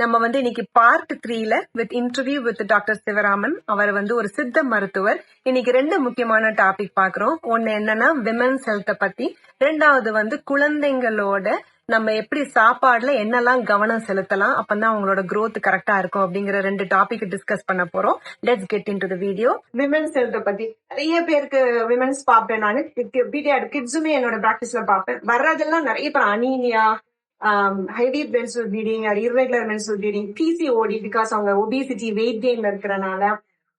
நம்ம வந்து இன்னைக்கு பார்ட் த்ரீல with interview with doctor Sivaraman அவர் வந்து ஒரு சித்த மருத்துவர். இன்னைக்கு ரெண்டு முக்கியமான டாபிக் பாக்குறோம் ஒன்னு என்னன்னா விமன்ஸ் ஹெல்த்த பத்தி. ரெண்டாவது வந்து குழந்தைங்களோட நம்ம எப்படி சாப்பாடுல என்னெல்லாம் கவனம் செலுத்தலாம் அப்பதான் அவங்களோட growth கரெக்டா இருக்கும் அப்படிங்கிற ரெண்டு டாபிக் டிஸ்கஸ் பண்ண போறோம். Let's get into the video women's ஹெல்த்த பத்தி. நிறைய பேருக்கு விமன்ஸ் பார்ப்பேன் நான். பீடியாட் கிட்ஸுமே என்னோட பிராக்டிஸ்ல பார்ப்பேன். வர்றதெல்லாம் நிறைய பேர் anaemia heavy menstrual bleeding or irregular menstrual bleeding PCOD because அவங்க ஒபிசிட்டி வெயிட் கெயின்ல இருக்கிறனால.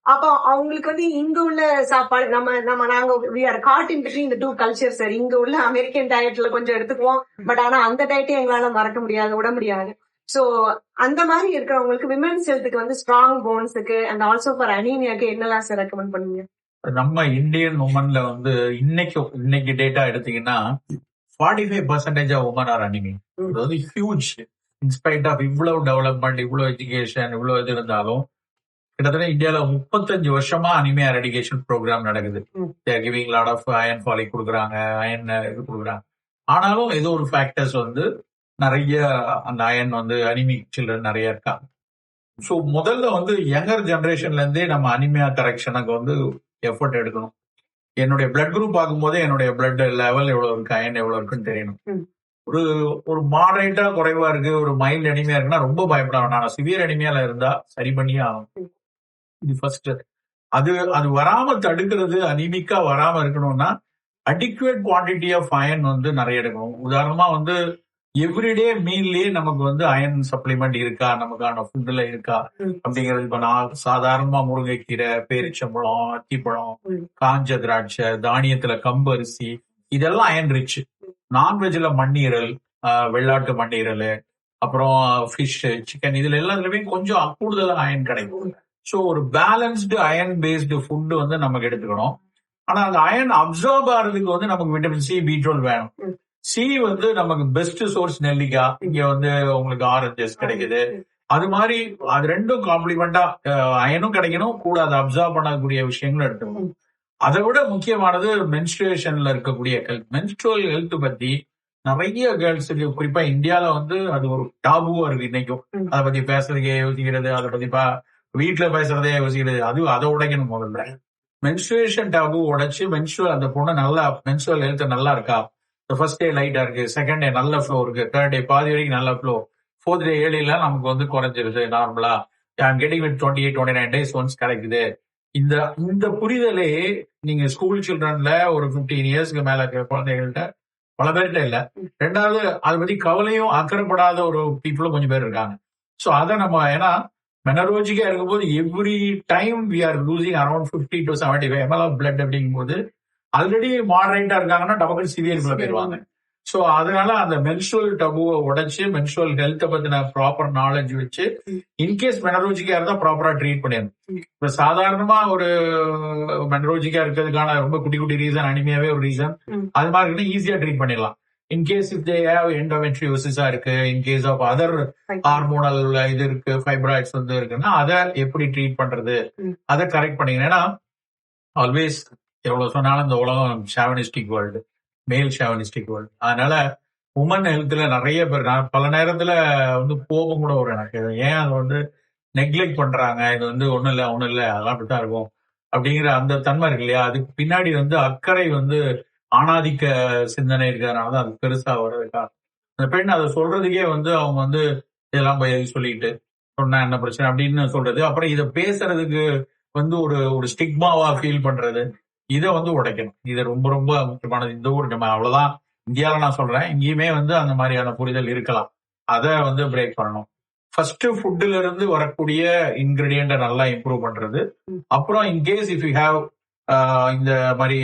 அப்போ அவங்களுக்கு வந்து இங்க உள்ள சாப்பாடு நம்ம நம்ம நாங்க we are caught in between இந்த டூ கல்ச்சர் சார் இங்க உள்ள அமெரிக்கன் டயட்ல கொஞ்சம் எடுத்துக்குவோம். பட் ஆனா அந்த டயட்டே எங்களால மறக்க முடியாது விட முடியாது. சோ அந்த மாதிரி இருக்கிறவங்களுக்கு விமன்ஸ் ஹெல்த்துக்கு வந்து ஸ்ட்ராங் போன்ஸுக்கு அண்ட் ஆல்சோ ஃபார் அனீமியாக்கு என்னெல்லாம் சார் ரெக்கமெண்ட் பண்ணுவீங்க? நம்ம இந்தியன் உமன்ல வந்து இன்னைக்கு இன்னைக்கு டேட்டா எடுத்தீங்கன்னா forty five percentage of women are anaemic அதாவது ஹியூஜ் இன்ஸ்பைட் ஆஃப் இவ்வளவு டெவலப்மெண்ட் இவ்வளவு எஜுகேஷன் இவ்வளவு இது இருந்தாலும் கிட்டத்தட்ட இந்தியால முப்பத்தஞ்சு வருஷமா அனிமியா ரெடிகேஷன் ப்ரோக்ராம் நடக்குது. Giving lot of iron folic கொடுக்குறாங்க அயன் இது கொடுக்குறாங்க. ஆனாலும் ஏதோ ஒரு ஃபேக்டர்ஸ் வந்து நிறைய அந்த அயன் வந்து அனிமிக் சில்ட்ரன் நிறைய இருக்காங்க ஸோ முதல்ல வந்து யங்கர் ஜெனரேஷன்ல இருந்தே நம்ம அனிமியா கரெக்ஷனுக்கு வந்து எஃபர்ட் எடுக்கணும். என்னுடைய பிளட் குரூப் பார்க்கும்போதே என்னுடைய பிளட் லெவல் எவ்வளவு இருக்கு அயன் எவ்வளவு இருக்குன்னு தெரியணும். ஒரு ஒரு மாடரேட்டா குறைவா இருக்கு ஒரு மைல்ட் அனிமியா இருக்குன்னா ரொம்ப பயப்பட வேணாம் சிவியர் அனிமியால இருந்தா சரி பண்ணியே ஆகும். இது ஃபர்ஸ்ட் அது அது வராம தடுக்கிறது அனிமிக்கா வராம இருக்கணும்னா அடிக்குவேட் குவான்டிட்டி ஆஃப் அயன் வந்து நிறைய எடுக்கணும் உதாரணமா வந்து எவ்ரிடே மீல்லயே நமக்கு வந்து அயன் சப்ளிமெண்ட் இருக்கா நமக்கான ஃபுட்ல இருக்கா. அப்படிங்கிறது இப்ப நான் சாதாரணமா முருங்கைக்கீரை பேரிச்சம்பழம் அத்திப்பழம். காஞ்ச திராட்சை தானியத்துல கம்பு அரிசி இதெல்லாம் அயன் ரிச் நான்வெஜ்ல மண்ணீரல் வெள்ளாட்டு மண்ணீரல் அப்புறம் ஃபிஷ் சிக்கன் இதுல எல்லாத்துலயுமே கொஞ்சம் கூடுதலா அயன் கிடைக்கும் ஸோ ஒரு பேலன்ஸ்டு அயன் பேஸ்டு ஃபுட் வந்து நமக்கு எடுத்துக்கணும் ஆனா அந்த அயன் அப்சர்வ் ஆகிறதுக்கு வந்து நமக்கு விட்டமின் சி பீட்ரோல் வேணும். சி வந்து நமக்கு பெஸ்ட் சோர்ஸ் நெல்லிக்காய் இங்க வந்து உங்களுக்கு ஆரஞ்சஸ் கிடைக்குது. அது மாதிரி அது ரெண்டும் காம்ப்ளிமெண்டா அயனும் கிடைக்கணும். கூட அதை அப்சர்வ் பண்ணக்கூடிய விஷயங்களும் எடுத்துக்கணும். அதை விட முக்கியமானது மென்ஸ்ட்ரேஷன்ல இருக்கக்கூடிய ஹெல்த் மென்ஸ்ட்ரல் ஹெல்த் பத்தி நிறைய கேர்ள்ஸுக்கு குறிப்பா இந்தியால வந்து அது ஒரு டாபுவா இருக்கு இன்னைக்கும். அதை பத்தி பேசுறதுக்கே யோசிக்கிறது அதை பத்தி பா- வீட்டுல பேசுறதே யோசிக்கிறது. அது அதை உடைக்கணும் முதல்ல. மென்ஸ்ட்ரேஷன் டாபு உடைச்சு மென்ஸ்ட்ரல் அந்த பொண்ணு நல்லா மென்ஸ்ட்ரல் ஹெல்த் நல்லா இருக்கா? ஃபர்ஸ்ட் டே லைட்டா இருக்கு. செகண்ட் டே நல்ல ஃப்ளோ இருக்கு. தேர்ட் டே பாதி வரைக்கும் நல்ல ஃப்ளோ ஃபோர்த் டே ஏழிலாம் நமக்கு வந்து குறைஞ்சிருச்சு நார்மலா I'm getting with twenty eight twenty nine days once கிடைக்குது. இந்த இந்த புரிதலே நீங்க ஸ்கூல் சில்ட்ரன்ல ஒரு 15 இயர்ஸ்க்கு மேல இருக்கிற குழந்தைகள்கிட்ட பல பேர்கிட்ட இல்ல. ரெண்டாவது அதை பத்தி கவலையும் அக்கறைப்படாத ஒரு பீப்புளும் கொஞ்சம் பேர் இருக்காங்க. ஸோ அதை நம்ம ஏன்னா மெனரோஜிக்கா இருக்கும்போது every time we are losing around 50 to seventy five ml of blood அப்படிங்கும்போது ஆல்ரெடி மாடரேட்டா இருக்காங்கன்னா டபுள் சிவியர்ல போயிருவாங்க சோ அதனால அந்த மென்சுவல் டபுவை உடைச்சு மென்சுவல் ஹெல்த்தை பத்தின ப்ராப்பர் நாலேஜ் வச்சு இன்கேஸ் மெனரோஜிக்கா இருந்தா ப்ராப்பரா ட்ரீட் பண்ணிடணும். இப்ப சாதாரணமா ஒரு மெனரோஜிக்கா இருக்கிறதுக்கான ரொம்ப குட்டி குட்டி ரீசன் அனிமையாவே ஒரு ரீசன். அது மாதிரி இருக்குன்னா ஈஸியா ட்ரீட் பண்ணிடலாம். In case if they have எண்டோமெட்ரியோசிஸா இருக்கு இன்கேஸ் ஆஃப் அதர் ஹார்மோனல் இது இருக்கு ஃபைப்ராய்ட்ஸ் வந்து இருக்குன்னா அதை எப்படி ட்ரீட் பண்றது. அதை கரெக்ட் பண்ணிக்கணும். ஏன்னா ஆல்வேஸ் எவ்வளவு சொன்னாலும் இந்த உலகம் ஷாவனிஸ்டிக் வேர்ல்டு மேல் ஷாவனிஸ்டிக் வேர்ல்டு அதனால உமன் ஹெல்த்ல நிறைய பேர் நான் பல நேரத்துல வந்து கோபம் கூட வரும் எனக்கு. ஏன் அதை வந்து நெக்லெக்ட் பண்றாங்க? இது வந்து ஒண்ணும் இல்லை ஒண்ணும் இல்லை அதெல்லாம் அப்படித்தான் இருக்கும். அப்படிங்கிற அந்த தன்மை இருக்கு இல்லையா? அதுக்கு பின்னாடி வந்து அக்கறை வந்து ஆணாதிக்க சிந்தனை இருக்கிறதுனால தான் அது பெருசா வர்றதுக்கா அந்த பெண் அதை சொல்றதுக்கே வந்து அவங்க வந்து இதெல்லாம் போய் சொல்லிட்டு சொன்னா என்ன பிரச்சனை அப்படின்னு சொல்றது. அப்புறம் இதை பேசுறதுக்கு வந்து ஒரு ஒரு ஸ்டிக்மாவா ஃபீல் பண்றது. இதை வந்து உடைக்கணும். இது ரொம்ப ரொம்ப முக்கியமானது. இந்த ஊர் நம்ம அவ்வளவுதான். இந்தியாவில நான் சொல்றேன். இங்கேயுமே வந்து அந்த மாதிரியான புரிதல் இருக்கலாம். அதை வந்து பிரேக் பண்ணணும். ஃபர்ஸ்ட் ஃபுட்ல இருந்து வரக்கூடிய இன்கிரீடியண்ட்டை நல்லா இம்ப்ரூவ் பண்றது. அப்புறம் இன்கேஸ் இஃப் யூ ஹேவ் இந்த மாதிரி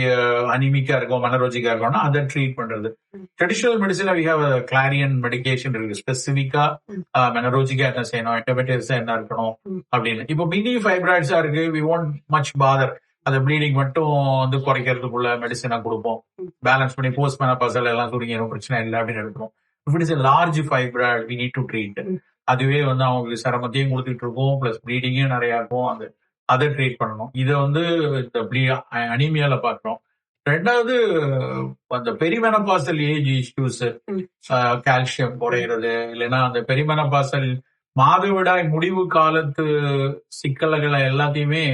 அனிமிக்கா இருக்கும் மனரோஜிக்கா இருக்கும்னா அதை ட்ரீட் பண்றது. ட்ரெடிஷனல் மெடிசன் வி ஹேவ் கிளாரியன் மெடிகேஷன் இருக்கு. ஸ்பெசிபிக்கா. மெனரோஜிக்கா என்ன செய்யணும் எட்டோமெட்டிக்ஸ் என்ன இருக்கணும். அப்படின்னு. இப்போ மினி ஃபைப்ராய்ட்ஸா இருக்கு. வி ஒன்ட் மச் பாதர் அந்த ப்ளீடிங் மட்டும் வந்து குறைக்கிறதுக்குள்ள மெடிசனா கொடுப்போம். பேலன்ஸ் பண்ணி போஸ்ட்மேன பசல் எல்லாம் சுருங்கிடும் பிரச்சனை இல்லை அப்படின்னு எடுக்கிறோம். It is large fibroid we need to treat அதுவே வந்து அவங்களுக்கு சிரமத்தையும் கொடுத்துட்டு இருக்கும். பிளஸ் ப்ளீடிங்கும் நிறைய இருக்கும். அது அதை ட்ரீட் பண்ணணும். இதை வந்து இந்த அனிமியால பாக்குறோம் ரெண்டாவது அந்த பெரிமெனபாசல் ஏஜ் இஷ்யூஸ் கால்சியம் குறையிறது. இல்லைன்னா அந்த பெரிமெனபாசல் மாதவிடாய் முடிவு காலத்து சிக்கல்களை எல்லாத்தையுமே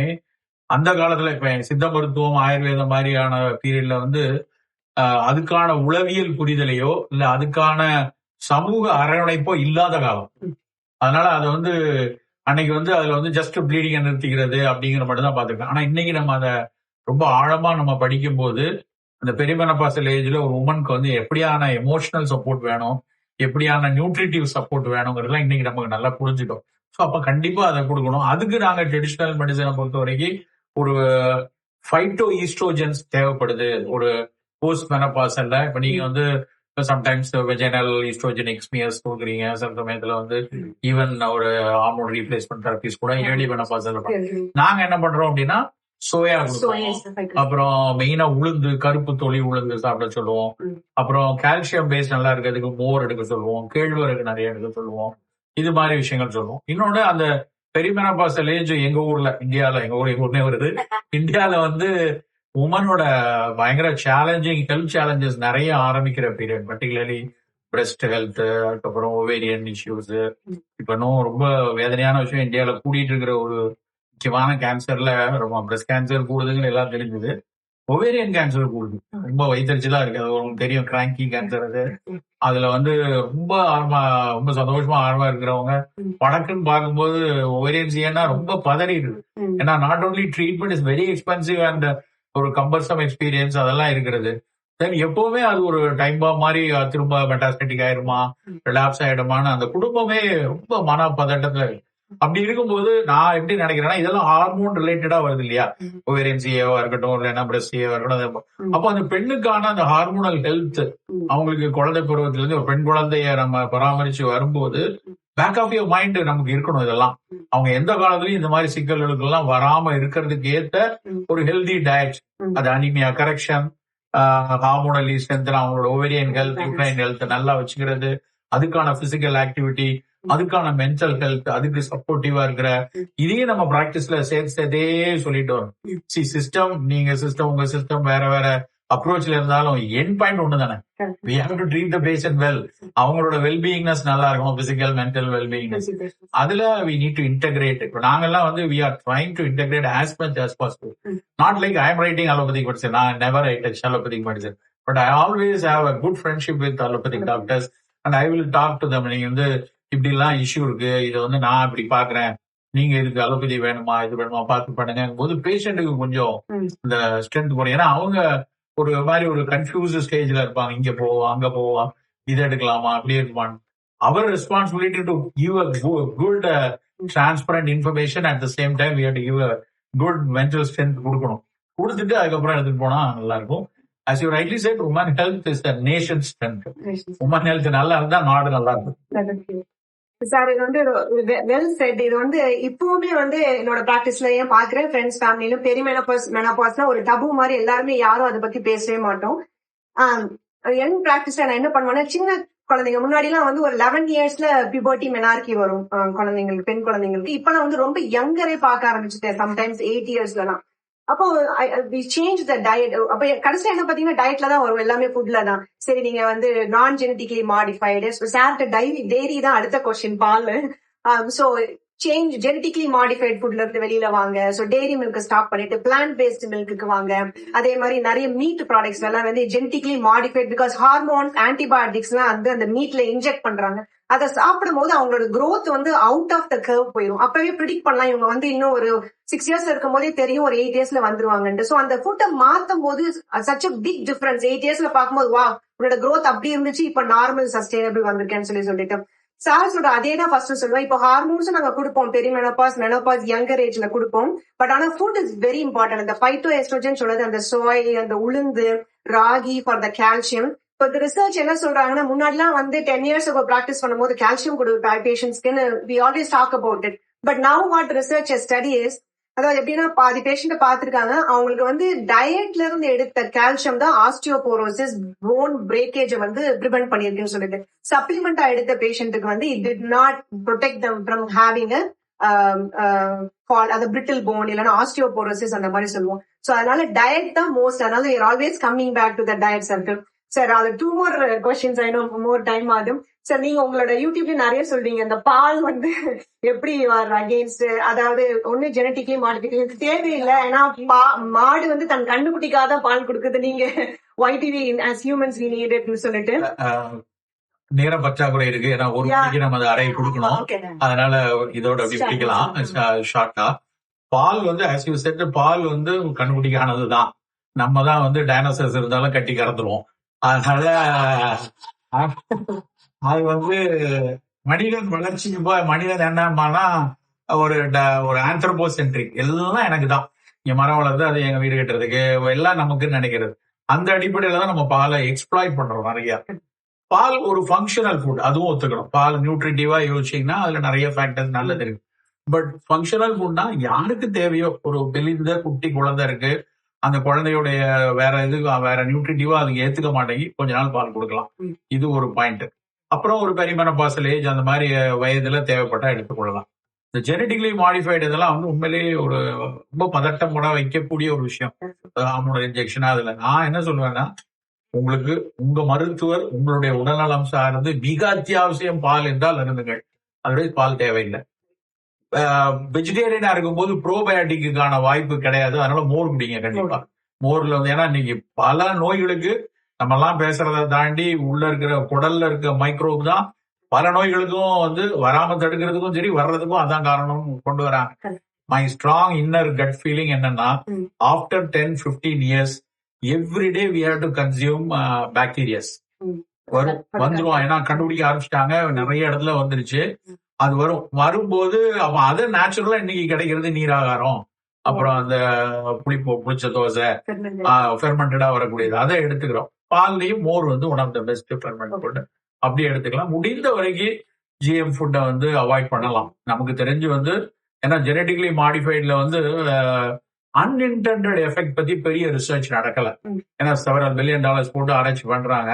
அந்த காலத்துல இப்ப சித்த மருத்துவம் ஆயுர்வேதம் மாதிரியான பீரியட்ல வந்து அதுக்கான உளவியல் புரிதலையோ இல்ல அதுக்கான சமூக அரவணைப்போ இல்லாத காலம். அதனால அதை வந்து அன்னைக்கு வந்து அதுல வந்து ஜஸ்ட் ப்ளீடிங்கை நிறுத்திக்கிறது அப்படிங்கிற மட்டும் தான் பாத்துருக்கேன் ஆனா இன்னைக்கு நம்ம அதை ரொம்ப ஆழமா நம்ம படிக்கும் போது அந்த பெரிமெனபாசல் ஏஜ்ல ஒரு உமனுக்கு வந்து எப்படியான எமோஷனல் சப்போர்ட் வேணும் எப்படியான நியூட்ரிட்டிவ் சப்போர்ட் வேணுங்கிறதுலாம் இன்னைக்கு நமக்கு நல்லா புரிஞ்சுட்டோம் ஸோ அப்ப கண்டிப்பா அதை கொடுக்கணும். அதுக்கு நாங்க ட்ரெடிஷ்னல் மெடிசனை பொறுத்த வரைக்கும் ஒரு ஃபைட்டோ ஈஸ்ட்ரோஜன்ஸ் தேவைப்படுது. ஒரு போஸ்ட் மெனபாசல்ல இப்ப நீங்க வந்து சம்டைம்ஸ் வெஜைனல் ஈஸ்ட்ரோஜெனிக் ஸ்மியர்ஸ் கொடுக்குறீங்க சில சமயத்துல வந்து ஈவன் ஒரு ஹார்மோன் ரீப்ளேஸ்மெண்ட் தெரபிஸ் கூட ஏர்லி மெனபாசல் நாங்க என்ன பண்றோம் அப்படின்னா சோயா அப்புறம் மெயினா உளுந்து கருப்பு தொளி உளுந்து சாப்பிட சொல்லுவோம். அப்புறம் கால்சியம் பேஸ் நல்லா இருக்கிறதுக்கு மோர் எடுக்க சொல்லுவோம். கேழ்வரகு நிறைய எடுக்க சொல்லுவோம். இது மாதிரி விஷயங்கள் சொல்லுவோம். இன்னொன்னு அந்த பெரிமெனபாசல் ஏஜ் எங்க ஊர்ல இந்தியால எங்க ஊர் எங்க ஊர்னே வருது. இந்தியால வந்து உமனோட பயங்கர சேலஞ்சிங் ஹெல்த் சேலஞ்சஸ் நிறைய ஆரம்பிக்கிற பீரியட் பர்டிகுலர்லி பிரஸ்ட் ஹெல்த் அதுக்கப்புறம் ஓவேரியன் இஷ்யூஸ் இப்ப இன்னும் ரொம்ப வேதனையான விஷயம் இந்தியால கூடிட்டு இருக்கிற ஒரு முக்கியமான கேன்சர்ல ரொம்ப பிரஸ்ட் கேன்சர் கூடுதுன்னு எல்லாம் தெரிஞ்சுது. ஒவேரியன் கேன்சர் கூடுது ரொம்ப வயிற்றுச்சலா இருக்கு. அது உங்களுக்கு தெரியும். கிராங்கி கேன்சர் அது. அதுல வந்து ரொம்ப ஆர்வமா ரொம்ப சந்தோஷமா ஆர்வமா இருக்கிறவங்க வடக்குன்னு பார்க்கும்போது ஒவேரியன் சிஎன்னா ரொம்ப பதறிடுது. ஏன்னா not only treatment is very expensive and ஒரு கம்பல்சம் எக்ஸ்பீரியன்ஸ் அதெல்லாம் இருக்கிறது. தென் எப்பவுமே அது ஒரு டைம் பாம் மாதிரி திரும்ப மெட்டாஸ்டட்டிக் ஆயிருமா ரிலாப்ஸ் ஆயிடுமான்னு அந்த குடும்பமே ரொம்ப மன பதட்டத்துல இருக்கு. அப்படி இருக்கும்போது நான் எப்படி நினைக்கிறேன்னா இதெல்லாம் ஹார்மோன் ரிலேட்டடா வருது இல்லையா ஒவேரியன் சிஏவா இருக்கட்டும் இல்லைன்னா பிரஸ்ட் சிஏவா இருக்கட்டும். அப்போ அந்த பெண்ணுக்கான அந்த ஹார்மோனல் ஹெல்த் அவங்களுக்கு குழந்தை பருவத்துல இருந்து ஒரு பெண் குழந்தைய நம்ம பராமரிச்சு வரும்போது பேக் ஆஃப் யுவர் மைண்ட் நமக்கு இருக்கணும் இதெல்லாம். அவங்க எந்த காலத்துலயும் இந்த மாதிரி சிக்கல்களுக்கு எல்லாம் வராம இருக்கிறதுக்கு ஏத்த. ஒரு ஹெல்தி டயட். அது அனிமியா கரெக்ஷன் ஹார்மோனலி ஸ்ட்ரென்த் அவங்களோட ஓவேரியன் ஹெல்த். யூட்ரைன் ஹெல்த் நல்லா வச்சுக்கிறது அதுக்கான பிசிக்கல் ஆக்டிவிட்டி அதுக்கான மென்டல் ஹெல்த் அதுக்கு சப்போர்ட்டிவா இருக்கிற. இதையும் நம்ம பிராக்டிஸ்ல சேர்த்து சேர்த்தே சொல்லிட்டு வரோம். சி சிஸ்டம் நீங்க சிஸ்டம் உங்க சிஸ்டம் வேற வேற அப்ரோச்ல இருந்தாலும் என் பாயிண்ட் ஒண்ணு தானே. We have to treat the patient well அவங்களோட வெல்பீயிங்னஸ் நல்லா இருக்கணும் பிசிக்கல் மென்டல் வெல்பீயிங்னஸ் அதுல வி நீட் டு இன்டகிரேட் இப்போ நாங்கெல்லாம் வந்து we are trying to integrate as much as possible. Not like I'm writing allopathic medicine நான் never I touch allopathic medicine but I always have a good friendship with allopathic doctors and I will talk to them நீங்க வந்து இப்படி எல்லாம் issue இருக்கு. இதை வந்து நான் இப்படி பாக்குறேன். நீங்க இதுக்கு அலோபதி வேணுமா? இது வேணுமா? பார்த்து பண்ணுங்க போது பேஷண்ட்டுக்கு கொஞ்சம். இந்த ஸ்ட்ரென்த் குறையும் ஏன்னா அவங்க ஒரு மாதிரி ஒரு கன்ஃபியூஸ் ஸ்டேஜ்ல இருப்பாங்க. இங்க போவா அங்க போவா. இது எடுக்கலாமா? அப்படி இருக்குமான்னு அவர் responsibility to give a good transparent information at the same time we to give a good mental strength கொடுக்கணும். கொடுத்துட்டு அதுக்கப்புறம் எடுத்துட்டு போனா நல்லா இருக்கும் as you rightly said woman health is the nation strength. Woman health நல்லா இருந்தா நாடு நல்லா இருக்கும். சார் இது வந்து வெல் செட் இது வந்து இப்பவுமே வந்து என்னோட பிராக்டிஸ்ல ஏன் பாக்குறேன்? ஃப்ரெண்ட்ஸ் ஃபேமிலியிலும் பெரிய மெனப்பாஸ் மெனபாஸ்னா ஒரு டபு மாதிரி எல்லாருமே யாரும் அதை பத்தி பேசவே மாட்டோம். Um, யங் பிராக்டிஸ்ல நான் என்ன பண்ணுவேன்னா சின்ன குழந்தைங்க முன்னாடி எல்லாம் வந்து ஒரு லெவன் இயர்ஸ்ல பிபர்ட்டி மெனார்கி வரும். குழந்தைங்களுக்கு பெண் குழந்தைங்களுக்கு. இப்ப நான் வந்து ரொம்ப யங்கரே பார்க்க ஆரம்பிச்சுட்டேன். சம்டைம்ஸ் எயிட் இயர்ஸ்ல எல்லாம் அப்போ சேஞ்ச் த டயட் அப்ப கடைசியா என்ன பாத்தீங்கன்னா டயட்ல தான் வரும். எல்லாமே ஃபுட்ல தான். சரி நீங்க வந்து நான் ஜெனட்டிக்கலி மாடிஃபைடு சார்ட்ட டைரி டெய்ரி தான் அடுத்த கொஸ்டின் பால். சோ சேஞ்ச் ஜெனட்டிக்கலி மாடிஃபைட் ஃபுட்ல இருந்து வெளியில வாங்க. சோ டெய்ரி மில்க் ஸ்டாப் பண்ணிட்டு பிளான்ட் பேஸ்ட் மில்க்கு வாங்க. அதே மாதிரி நிறைய மீட் ப்ராடக்ட்ஸ் எல்லாம் வந்து genetically modified because hormones antibiotics எல்லாம் வந்து அந்த மீட்ல இன்ஜெக்ட் பண்றாங்க. அதை சாப்பிடும் போது அவங்களோட க்ரோத் வந்து அவுட் ஆஃப் த கர்வ் போயிடும் அப்பவே ப்ரிடிக்ட் பண்ணலாம் இவங்க வந்து இன்னும் ஒரு சிக்ஸ் இயர்ஸ் இருக்கும் போதே தெரியும் ஒரு எயிட் இயர்ஸ்ல வந்துருவாங்கன்ட்டு. சோ அந்த ஃபுட்டை மாத்தும் போது such a big difference eight இயர்ஸ்ல பார்க்கும்போது வா உன்னோட க்ரோத் அப்படி இருந்துச்சு இப்ப நார்மல் சஸ்டைனபிள் வந்திருக்கேன்னு சொல்லி சொல்லிட்டு. சார் சொல்ற அதே தான் ஃபர்ஸ்ட் சொல்லுவேன். இப்போ ஹார்மோன்ஸ் நாங்க கொடுப்போம் பெரிய மெனோபாஸ் மெனோபாஸ் யங்கர் ஏஜ்ல கொடுப்போம். பட் ஆனா ஃபுட் இஸ் வெரி இம்பார்ட்டன்ட் அந்த ஃபைட்டோ எஸ்ட்ரோஜன் சொல்றது அந்த சோய் அந்த உளுந்து ராகி ஃபார் த கால்சியம் இப்போ இந்த ரிசர்ச் என்ன சொல்றாங்கன்னா முன்னாடிலாம் வந்து டென் இயர்ஸ் ப்ராக்டிஸ் பண்ணும்போது கால்சியம் கொடுப்பா பேஷண்ட்ஸ்க்கு we always talk about it but now what research study is அதாவது எப்படின்னா பாதி பேஷண்ட்டை பார்த்துருக்காங்க அவங்களுக்கு வந்து டயட்ல இருந்து எடுத்த கால்சியம் தான் ஆஸ்டியோபோரோசிஸ் போன் பிரேக்கேஜ் வந்து ப்ரிவென்ட் பண்ணியிருக்குன்னு சொல்லிட்டு. சப்ளிமெண்டா எடுத்த பேஷண்ட்டுக்கு வந்து it did not protect them from having fall அது பிரிட்டில் போன் இல்லைன்னா ஆஸ்டியோபோரோசிஸ் அந்த மாதிரி சொல்லுவோம். சோ அதனால டயட் தான் மோஸ்ட் அதனால always coming back to the diet circle sir அது two more questions I know more time ஆகும். சார் நீங்க உங்களோட யூடியூப்ல நிறைய சொல்றீங்க. இந்த பால் வந்து எப்படி அகேன்ஸ்ட் அதாவது ஒண்ணு ஜெனட்டிக்கலி மாடிஃபிகேஷன் தேவையில்லை. ஏன்னா மாடு வந்து தன் கண்ணுக்குட்டிக்காக தான் பால் கொடுக்குது. நீங்க why do we as humans we need it னு சொல்லிட்டு. நேர பற்றாக்குறை இருக்கு. ஏன்னா ஒரு. மணிக்கு நம்ம அதை அறை கொடுக்கணும். அதனால இதோட அப்படி பிடிக்கலாம். ஷார்ட்டா பால் வந்து ஆஸ் யூ செட் பால் வந்து கண்டுபிடிக்கானது தான் நம்ம தான் வந்து டைனோசர்ஸ் இருந்தாலும் கட்டி கறந்துருவோம். அதனால அது வந்து மனிதன் வளர்ச்சிக்கு போய் மனிதன் என்னமானா ஒரு ட- ஒரு ஆந்த்ரோபோசென்ட்ரிக் எல்லாம் எனக்கு தான். இங்க மரம் வளருது அது எங்க வீடு கட்டுறதுக்கு எல்லாம் நமக்குன்னு நினைக்கிறது. அந்த அடிப்படையில தான் நம்ம பாலை எக்ஸ்ப்ளாய்ட் பண்றோம் நிறைய. பால் ஒரு ஃபங்க்ஷனல் ஃபுட் அதுவும் ஒத்துக்கணும். பால் நியூட்ரிட்டிவா யோசிச்சீங்கன்னா அதுல நிறைய ஃபேக்டர்ஸ் நல்லது இருக்கு. பட் ஃபங்க்ஷனல் ஃபுட்னா யாருக்கு தேவையோ ஒரு வெளிந்த குட்டி குழந்தை இருக்கு அந்த குழந்தையுடைய வேற இது வேற நியூட்ரிட்டிவா அது ஏத்துக்க மாட்டேங்கி கொஞ்ச நாள் பால் கொடுக்கலாம். இது ஒரு பாயிண்ட் அப்புறம் ஒரு பெரிமனபாசல் ஏஜ் அந்த மாதிரி வயதுல தேவைப்பட்டா எடுத்துக்கொள்ளலாம். இந்த ஜெனட்டிக்கலி மாடிஃபைடு இதெல்லாம் வந்து உண்மையிலேயே ஒரு ரொம்ப பதட்டம் கூட வைக்கக்கூடிய ஒரு விஷயம். ஹார்மோனல் இன்ஜெக்ஷனா அதுல. நான் என்ன சொல்லுவேன்னா உங்களுக்கு உங்க மருத்துவர் உங்களுடைய உடல்நலம் சார்ந்து மிக அத்தியாவசியம் பால் என்றால் அருந்துங்கள். அதோட பால் தேவையில்லை. வெஜிடேரியனா இருக்கும்போது ப்ரோபயோட்டிக்கான வாய்ப்பு கிடையாது. அதனால மோர் குடிங்க கண்டிப்பா. மோர்ல வந்து ஏன்னா இன்னைக்கு பல நோய்களுக்கு நம்ம எல்லாம் பேசுறத தாண்டி உள்ள இருக்கிற குடல்ல இருக்க மைக்ரோப் தான் பல நோய்களுக்கும் வந்து வராம தடுக்கிறதுக்கும் சரி வர்றதுக்கும் அதான் காரணம் கொண்டு வராங்க. My strong inner gut feeling என்னன்னா. After ten fifteen years every day we have to consume bacterias. வரும். வந்துரும். ஏன்னா கண்டுபிடிக்க ஆரம்பிச்சிட்டாங்க. நிறைய இடத்துல வந்துருச்சு. அது வரும். வரும்போது அப்ப அது நேச்சுரலா இன்னைக்கு கிடைக்கிறது நீராகாரம். அப்புறம் அந்த புளிப்பு புளிச்ச தோசை ஃபெர்மெண்டடா வரக்கூடியது. அதை எடுத்துக்கிறோம். பால்லையும் மோர் வந்து one of the best ferment food அப்படி எடுத்துக்கலாம். முடிந்த வரைக்கும் ஜிஎம் ஃபுட்டை வந்து அவாய்ட் பண்ணலாம். நமக்கு தெரிஞ்சு வந்து ஏன்னா ஜெனட்டிக்கலி மாடிஃபைட்ல வந்து அன்இன்டென்டட் எஃபெக்ட் பத்தி பெரிய ரிசர்ச் நடக்கல. ஏன்னா செவரல் பில்லியன் டாலர்ஸ் போட்டு ஆராய்ச்சி பண்றாங்க.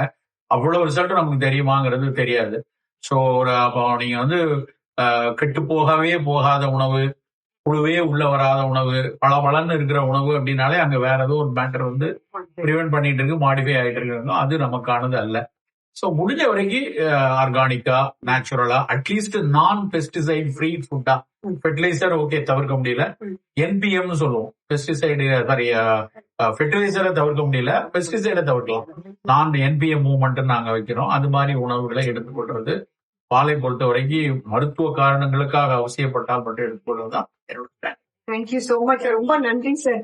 அவ்வளவு ரிசல்ட் நமக்கு தெரியுமாங்கிறது தெரியாது. ஸோ ஒரு அப்போ நீங்க வந்து கெட்டு போகவே போகாத உணவு புழுவே உள்ள வராத உணவு பல பலன்னு இருக்கிற உணவு அப்படின்னாலே அங்க வேற ஏதோ ஒரு மேட்டர் வந்து ப்ரிவென்ட் பண்ணிட்டு இருக்கு மாடிஃபை ஆகிட்டு இருக்கு அது நமக்கானது அல்ல. ஸோ முடிஞ்ச வரைக்கும் ஆர்கானிக்கா நேச்சுரலா அட்லீஸ்ட் நான் பெஸ்டிசைட் ஃப்ரீ ஃபுட்டா ஃபெர்டிலைசர் ஓகே தவிர்க்க முடியல. ம். என்பிஎம்னு சொல்லுவோம். பெஸ்டிசைடு சாரி ஃபெர்டிலைசரை தவிர்க்க முடியல. பெஸ்டிசைடை தவிர்க்கலாம். நான் என்பிஎம் மூவ்மெண்ட் நாங்க வைக்கிறோம். அது மாதிரி உணவுகளை எடுத்துக்கொள்றது. பாலை பொறுத்த வரைக்கும் மருத்துவ காரணங்களுக்காக அவசியப்பட்டால் மட்டும் எடுத்துக்கொள்வது தான் என்னோட. தேங்க்யூ சோ மச் ரொம்ப நன்றி சார்